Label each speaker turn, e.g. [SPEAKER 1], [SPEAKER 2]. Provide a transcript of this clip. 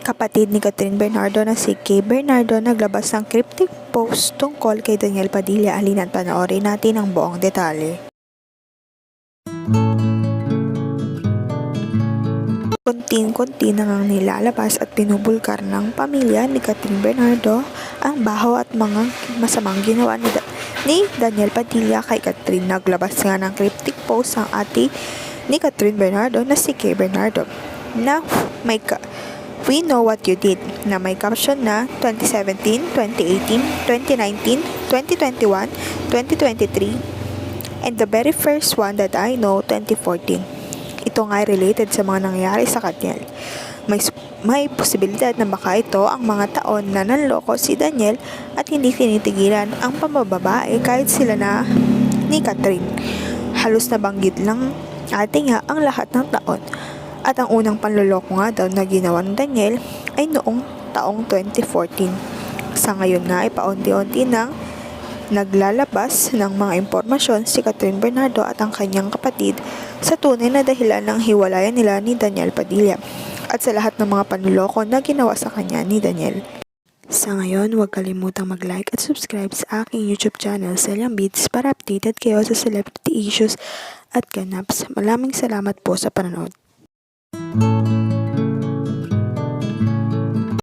[SPEAKER 1] kapatid ni Catherine Bernardo na si Kay Bernardo naglabas ng cryptic post tungkol kay Daniel Padilla. Halina't panoorin natin ang buong detalye. Kunting-kunti na ngang nilalabas at pinubulkar ng pamilya ni Catherine Bernardo ang baho at mga masamang ginawa ni, Da- ni Daniel Padilla kay Catherine. Naglabas nga ng cryptic post ang ate ni Catherine Bernardo na si Kay Bernardo na may ka- We know what you did na may caption na 2017, 2018, 2019, 2021, 2023 and the very first one that I know 2014. Ito nga related sa mga nangyari sa kanya. May, may posibilidad na baka ito ang mga taon na nanloko si Daniel at hindi tinitigilan ang pambababae kahit sila na ni Catherine. Halos nabanggit lang ate nga ang lahat ng taon. At ang unang panloloko nga daw na ginawa ng Daniel ay noong taong 2014. Sa ngayon nga ay paunti-unti nang naglalabas ng mga impormasyon si Catherine Bernardo at ang kanyang kapatid sa tunay na dahilan ng hiwalayan nila ni Daniel Padilla at sa lahat ng mga panloloko na ginawa sa kanya ni Daniel. Sa ngayon, huwag kalimutang mag-like at subscribe sa aking YouTube channel, Celian Beats, para updated kayo sa celebrity issues at ganaps. Maraming salamat po sa panonood. you